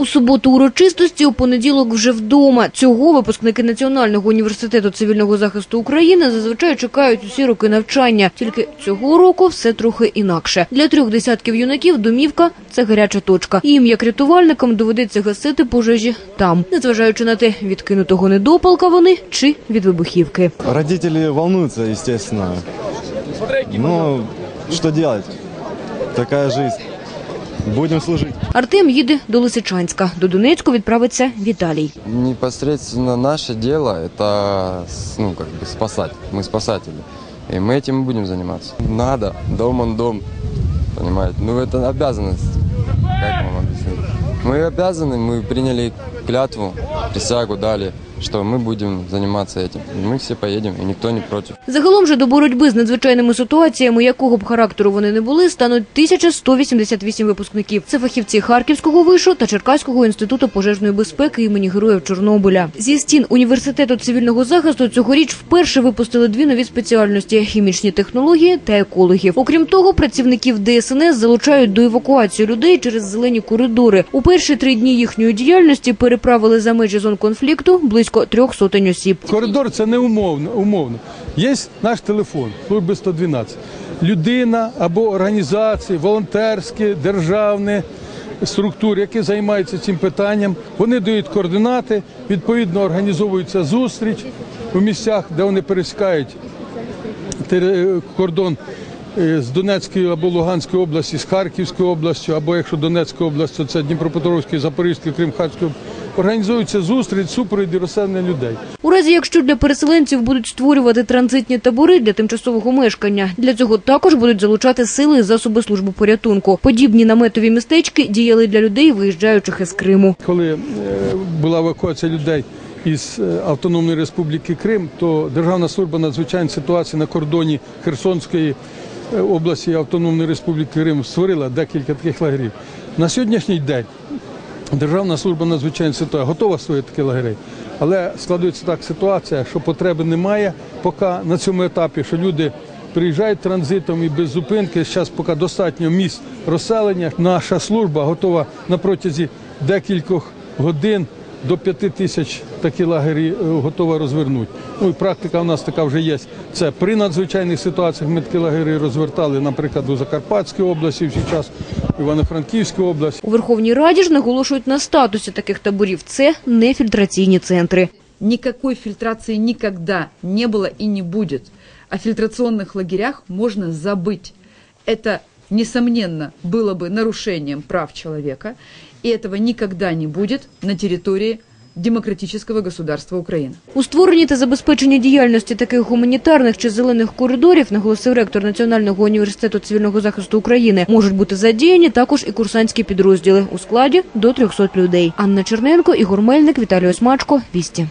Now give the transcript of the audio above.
У суботу урочистості, у понеділок вже вдома. Цього випускники Національного університету цивільного захисту України зазвичай чекають усі роки навчання. Тільки цього року все трохи інакше. Для трьох десятків юнаків домівка – це гаряча точка. Їм, як рятувальникам, доведеться гасити пожежі там, незважаючи на те, відкинутого недопалка вони чи від вибухівки. Родители волнуются, естественно. Но что делать? Такая жизнь. Будем служить. Артем їде до Лисичанська. До Донецьку відправиться Віталій. Непосредственно наше дело это с- ну, как бы спасать. Мы спасатели. И мы этим и будем заниматься. Надо, дом он дом. Понимаете? Ну это обязанность. Как вам объяснить? Мы обязаны, мы приняли клятву, присягу дали, что мы будем заниматься этим. И мы все поедем, и никто не против. Загалом же до боротьби з надзвичайними ситуаціями, якого б характеру вони не були, стануть 1188 випускників. Це фахівці Харківського вишу та Черкаського інституту пожежної безпеки імені Героїв Чорнобиля. Зі стін університету цивільного захисту цьогоріч вперше випустили дві нові спеціальності: хімічні технології та екологів. Окрім того, працівників ДСНС залучають до евакуації людей через зелені коридори. У перші три дні їхньої діяльності переправили за межі зон конфлікту близько трьох сотень осіб. Коридор це не умовно. умовно. Є наш телефон служби 112. Людина або організації, волонтерські, державні структури, які займаються цим питанням, вони дають координати, відповідно організовується зустріч у місцях, де вони пересікають кордон е, з Донецької або Луганської області, з Харківською областю, або якщо Донецька область, то це Дніпропетровський, Запорізький, Крим, Харківський. Організується зустріч, супровід і розселення людей. У разі, якщо для переселенців будуть створювати транзитні табори для тимчасового мешкання, для цього також будуть залучати сили і засоби служби порятунку. Подібні наметові містечки діяли для людей, виїжджаючих із Криму. Коли е, була евакуація людей із е, Автономної Республіки Крим, то Державна служба надзвичайної ситуації на кордоні Херсонської е, області Автономної Республіки Крим створила декілька таких лагерів. На сьогоднішній день Державна служба надзвичайної ситуації готова створити такі лагері, але складується так ситуація, що потреби немає поки на цьому етапі, що люди приїжджають транзитом і без зупинки. Зараз поки достатньо місць розселення. Наша служба готова на протязі декількох годин до п'яти тисяч такі лагері е, готова розвернути. Ну і практика у нас така вже є. Це при надзвичайних ситуаціях ми такі лагері розвертали, наприклад, у Закарпатській області, в свій час в Івано-Франківській області. У Верховній Раді ж наголошують на статусі таких таборів. Це не фільтраційні центри. Никакой фильтрации никогда не было и не будет. О фильтрационных лагерях можно забыть. Это, несомненно, было бы нарушением прав человека, и этого никогда не будет на территории Демократичного государства України У створенні та забезпеченні діяльності таких гуманітарних чи зелених коридорів, наголосив ректор Національного університету цивільного захисту України, можуть бути задіяні також і курсантські підрозділи у складі до 300 людей. Анна Черненко, Ігор Мельник, Віталій Осмачко, Вісті.